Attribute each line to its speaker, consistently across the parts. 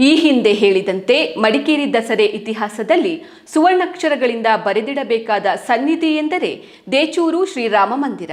Speaker 1: ಈ ಹಿಂದೆ ಹೇಳಿದಂತೆ ಮಡಿಕೇರಿ ದಸರೆ ಇತಿಹಾಸದಲ್ಲಿ ಸುವರ್ಣಾಕ್ಷರಗಳಿಂದ ಬರೆದಿಡಬೇಕಾದ ಸನ್ನಿಧಿ ಎಂದರೆ ದೇಚೂರು ಶ್ರೀರಾಮ ಮಂದಿರ.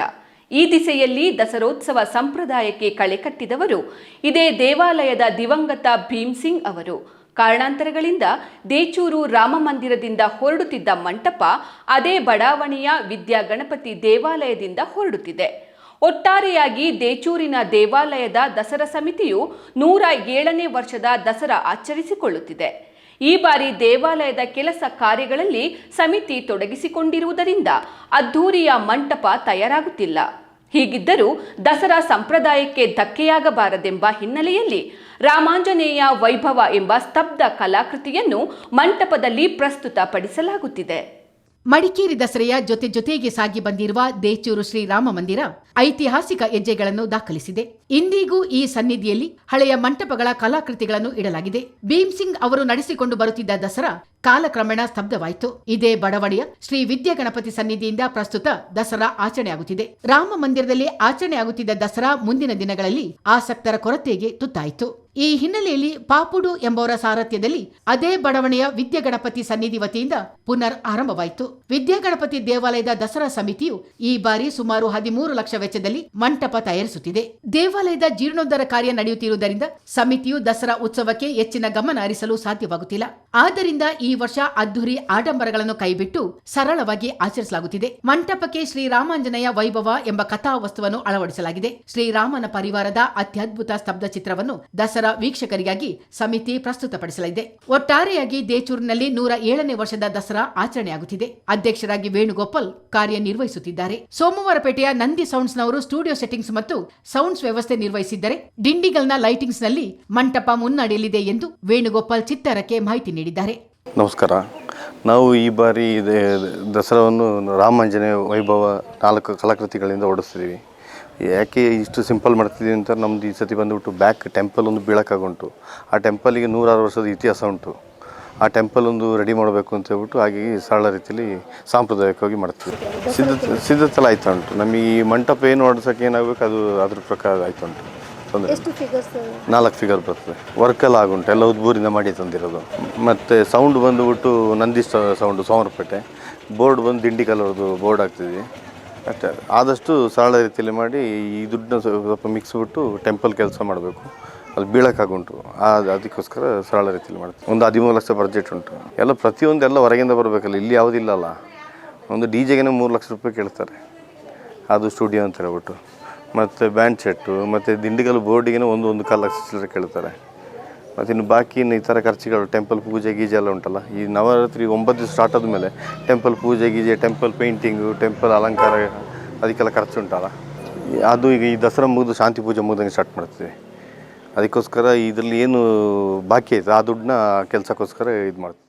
Speaker 1: ಈ ದಿಸೆಯಲ್ಲಿ ದಸರೋತ್ಸವ ಸಂಪ್ರದಾಯಕ್ಕೆ ಕಳೆ ಕಟ್ಟಿದವರು ಇದೇ ದೇವಾಲಯದ ದಿವಂಗತ ಭೀಮ್ ಸಿಂಗ್ ಅವರು. ಕಾರಣಾಂತರಗಳಿಂದ ದೇಚೂರು ರಾಮ ಮಂದಿರದಿಂದ ಹೊರಡುತ್ತಿದ್ದ ಮಂಟಪ ಅದೇ ಬಡಾವಣೆಯ ವಿದ್ಯಾಗಣಪತಿ ದೇವಾಲಯದಿಂದ ಹೊರಡುತ್ತಿದೆ. ಒಟ್ಟಾರೆಯಾಗಿ ದೇಚೂರಿನ ದೇವಾಲಯದ ದಸರಾ ಸಮಿತಿಯು ನೂರ ಏಳನೇ ವರ್ಷದ ದಸರಾ ಆಚರಿಸಿಕೊಳ್ಳುತ್ತಿದೆ. ಈ ಬಾರಿ ದೇವಾಲಯದ ಕೆಲಸ ಕಾರ್ಯಗಳಲ್ಲಿ ಸಮಿತಿ ತೊಡಗಿಸಿಕೊಂಡಿರುವುದರಿಂದ ಅದ್ಧೂರಿಯ ಮಂಟಪ ತಯಾರಾಗುತ್ತಿಲ್ಲ. ಹೀಗಿದ್ದರೂ ದಸರಾ ಸಂಪ್ರದಾಯಕ್ಕೆ ಧಕ್ಕೆಯಾಗಬಾರದೆಂಬ ಹಿನ್ನೆಲೆಯಲ್ಲಿ ರಾಮಾಂಜನೇಯ ವೈಭವ ಎಂಬ ಸ್ತಬ್ಧ ಕಲಾಕೃತಿಯನ್ನು ಮಂಟಪದಲ್ಲಿ ಪ್ರಸ್ತುತಪಡಿಸಲಾಗುತ್ತಿದೆ.
Speaker 2: ಮಡಿಕೇರಿ ದಸರೆಯ ಜೊತೆ ಜೊತೆಗೆ ಸಾಗಿ ಬಂದಿರುವ ದೇಚೂರು ಶ್ರೀರಾಮ ಮಂದಿರ ಐತಿಹಾಸಿಕ ಹೆಜ್ಜೆಗಳನ್ನು ದಾಖಲಿಸಿದೆ. ಇಂದಿಗೂ ಈ ಸನ್ನಿಧಿಯಲ್ಲಿ ಹಳೆಯ ಮಂಟಪಗಳ ಕಲಾಕೃತಿಗಳನ್ನು ಇಡಲಾಗಿದೆ. ಭೀಮ್ ಸಿಂಗ್ ಅವರು ನಡೆಸಿಕೊಂಡು ಬರುತ್ತಿದ್ದ ದಸರಾ ಕಾಲಕ್ರಮೇಣ ಸ್ತಬ್ಧವಾಯಿತು. ಇದೇ ಬಡವಣೆಯ ಶ್ರೀ ವಿದ್ಯಾ ಗಣಪತಿ ಸನ್ನಿಧಿಯಿಂದ ಪ್ರಸ್ತುತ ದಸರಾ ಆಚರಣೆಯಾಗುತ್ತಿದೆ. ರಾಮ ಮಂದಿರದಲ್ಲಿ ಆಚರಣೆಯಾಗುತ್ತಿದ್ದ ದಸರಾ ಮುಂದಿನ ದಿನಗಳಲ್ಲಿ ಆಸಕ್ತರ ಕೊರತೆಗೆ ತುತ್ತಾಯಿತು. ಈ ಹಿನ್ನೆಲೆಯಲ್ಲಿ ಪಾಪುಡು ಎಂಬವರ ಸಾರಥ್ಯದಲ್ಲಿ ಅದೇ ಬಡವಣೆಯ ವಿದ್ಯಾಗಣಪತಿ ಸನ್ನಿಧಿ ವತಿಯಿಂದ ಪುನರ್ ಆರಂಭವಾಯಿತು. ವಿದ್ಯಾಗಣಪತಿ ದೇವಾಲಯದ ದಸರಾ ಸಮಿತಿಯು ಈ ಬಾರಿ ಸುಮಾರು ಹದಿಮೂರು ಲಕ್ಷ ವೆಚ್ಚದಲ್ಲಿ ಮಂಟಪ ತಯಾರಿಸುತ್ತಿದೆ. ದೇವಾಲಯದ ಜೀರ್ಣೋದ್ಧಾರ ಕಾರ್ಯ ನಡೆಯುತ್ತಿರುವುದರಿಂದ ಸಮಿತಿಯು ದಸರಾ ಉತ್ಸವಕ್ಕೆ ಹೆಚ್ಚಿನ ಗಮನ ಹರಿಸಲು ಸಾಧ್ಯವಾಗುತ್ತಿಲ್ಲ. ಆದ್ದರಿಂದ ಈ ವರ್ಷ ಅದ್ದೂರಿ ಆಡಂಬರಗಳನ್ನು ಕೈಬಿಟ್ಟು ಸರಳವಾಗಿ ಆಚರಿಸಲಾಗುತ್ತಿದೆ. ಮಂಟಪಕ್ಕೆ ಶ್ರೀರಾಮಾಂಜನೇಯ ವೈಭವ ಎಂಬ ಕಥಾವಸ್ತುವನ್ನು ಅಳವಡಿಸಲಾಗಿದೆ. ಶ್ರೀರಾಮನ ಪರಿವಾರದ ಅತ್ಯದ್ಭುತ ಸ್ತಬ್ಧ ಚಿತ್ರವನ್ನು ದಸರಾ ವೀಕ್ಷಕರಿಗಾಗಿ ಸಮಿತಿ ಪ್ರಸ್ತುತಪಡಿಸಲಿದೆ. ಒಟ್ಟಾರೆಯಾಗಿ ದೇಚೂರಿನಲ್ಲಿ ನೂರ ಏಳನೇ ವರ್ಷದ ದಸರಾ ಆಚರಣೆಯಾಗುತ್ತಿದೆ. ಅಧ್ಯಕ್ಷರಾಗಿ ವೇಣುಗೋಪಾಲ್ ಕಾರ್ಯನಿರ್ವಹಿಸುತ್ತಿದ್ದಾರೆ. ಸೋಮವಾರಪೇಟೆಯ ನಂದಿ ಸೌಂಡ್ಸ್ನವರು ಸ್ಟುಡಿಯೋ ಸೆಟ್ಟಿಂಗ್ಸ್ ಮತ್ತು ಸೌಂಡ್ಸ್ ವ್ಯವಸ್ಥೆ ನಿರ್ವಹಿಸಿದ್ದರೆ ಡಿಂಡಿಗಲ್ನ ಲೈಟಿಂಗ್ಸ್ನಲ್ಲಿ ಮಂಟಪ ಮುನ್ನಡೆಯಲಿದೆ ಎಂದು ವೇಣುಗೋಪಾಲ್ ಚಿತ್ತಾರಕ್ಕೆ ಮಾಹಿತಿ ನೀಡಿದ್ದಾರೆ.
Speaker 3: ನಮಸ್ಕಾರ. ನಾವು ಈ ಬಾರಿ ದಸರಾವನ್ನು ರಾಮಾಂಜನೇಯ ವೈಭವ ನಾಲ್ಕು ಕಲಾಕೃತಿಗಳಿಂದ ಓಡಿಸ್ತಿದ್ದೀವಿ. ಯಾಕೆ ಇಷ್ಟು ಸಿಂಪಲ್ ಮಾಡ್ತಿದ್ದೀವಿ ಅಂತ ನಮ್ದು ಈ ಸತಿ ಬಂದುಬಿಟ್ಟು ಬ್ಯಾಕ್ ಟೆಂಪಲ್ ಒಂದು ಬೀಳಕ್ಕಾಗುಂಟು. ಆ ಟೆಂಪಲಿಗೆ ನೂರಾರು ವರ್ಷದ ಇತಿಹಾಸ ಉಂಟು. ಆ ಟೆಂಪಲ್ ಒಂದು ರೆಡಿ ಮಾಡಬೇಕು ಅಂತ ಹೇಳ್ಬಿಟ್ಟು ಹಾಗೆ ಸರಳ ರೀತಿಯಲ್ಲಿ ಸಾಂಪ್ರದಾಯಿಕವಾಗಿ ಮಾಡ್ತೀವಿ. ಸಿದ್ಧ ಸಿದ್ಧತೆ ಎಲ್ಲ ಆಯ್ತಾ ಉಂಟು. ನಮಗೆ ಈ ಮಂಟಪ ಏನು ಓಡಿಸೋಕೆ ಏನಾಗಬೇಕು ಅದು ಅದ್ರ ಪ್ರಕಾರ ಆಯ್ತಾ ಉಂಟು. ತೊಂದರೆ
Speaker 4: ಎಷ್ಟು ಫಿಗರ್ಸ್
Speaker 3: ನಾಲ್ಕು ಫಿಗರ್ ಬರ್ತದೆ. ವರ್ಕ್ ಎಲ್ಲ ಆಗುಂಟು. ಎಲ್ಲ ಉದ್ಬೂರಿಂದ ಮಾಡಿ ತಂದಿರೋದು. ಮತ್ತು ಸೌಂಡ್ ಬಂದುಬಿಟ್ಟು ನಂದಿ ಸೌಂಡು ಸೋಮರಪೇಟೆ ಬೋರ್ಡ್ ಬಂದು ದಿಂಡಿ ಕಲರ್ದು ಬೋರ್ಡ್ ಆಗ್ತಿದೆ ಅಷ್ಟೇ ಆದಷ್ಟು ಸರಳ ರೀತಿಯಲ್ಲಿ ಮಾಡಿ ಈ ದುಡ್ಡನ್ನ ಸ್ವಲ್ಪ ಮಿಕ್ಸ್ ಬಿಟ್ಟು ಟೆಂಪಲ್ ಕೆಲಸ ಮಾಡಬೇಕು. ಅಲ್ಲಿ ಬೀಳಕ್ಕಾಗುಂಟು ಅದು ಅದಕ್ಕೋಸ್ಕರ ಸರಳ ರೀತಿಯಲ್ಲಿ ಮಾಡ್ತೀವಿ. ಒಂದು ಹದಿಮೂರು ಲಕ್ಷ ಬಜೆಟ್ ಉಂಟು. ಎಲ್ಲ ಪ್ರತಿಯೊಂದು ಎಲ್ಲ ಹೊರಗಿಂದ ಬರಬೇಕಲ್ಲ. ಇಲ್ಲಿ ಯಾವುದಿಲ್ಲಲ್ಲ ಒಂದು ಡಿ ಜೆಗೆ ಮೂರು ಲಕ್ಷ ರೂಪಾಯಿ ಕೇಳ್ತಾರೆ. ಅದು ಸ್ಟುಡಿಯೋ ಅಂತ ಹೇಳ್ಬಿಟ್ಟು. ಮತ್ತು ಬ್ಯಾಂಡ್ ಸೆಟ್ಟು ಮತ್ತು ದಿಂಡಿಗಲ್ ಬೋರ್ಡಿಗೆ ಒಂದು ಒಂದು ಕಾಲು ಲಕ್ಷ ಚಿಲ್ಲರೆ ಕೇಳ್ತಾರೆ. ಮತ್ತು ಇನ್ನು ಬಾಕಿ ಇನ್ನು ಈ ಥರ ಖರ್ಚುಗಳು ಟೆಂಪಲ್ ಪೂಜೆ ಗೀಜೆ ಎಲ್ಲ ಉಂಟಲ್ಲ, ಈ ನವರಾತ್ರಿ ಒಂಬತ್ತು ದಿವಸ ಸ್ಟಾರ್ಟ್ ಆದಮೇಲೆ ಟೆಂಪಲ್ ಪೂಜೆ ಗೀಜೆ ಟೆಂಪಲ್ ಪೇಂಟಿಂಗು ಟೆಂಪಲ್ ಅಲಂಕಾರ, ಅದಕ್ಕೆಲ್ಲ ಖರ್ಚು ಉಂಟಲ್ಲ. ಅದು ಈಗ ಈ ದಸರಾ ಮುಗಿದು ಶಾಂತಿ ಪೂಜೆ ಮುಗಿದಂಗೆ ಸ್ಟಾರ್ಟ್ ಮಾಡ್ತೀವಿ. ಅದಕ್ಕೋಸ್ಕರ ಇದರಲ್ಲಿ ಏನು ಬಾಕಿ ಐತೆ, ಆ ದುಡ್ಡನ್ನ ಕೆಲಸಕ್ಕೋಸ್ಕರ ಇದು ಮಾಡ್ತೀವಿ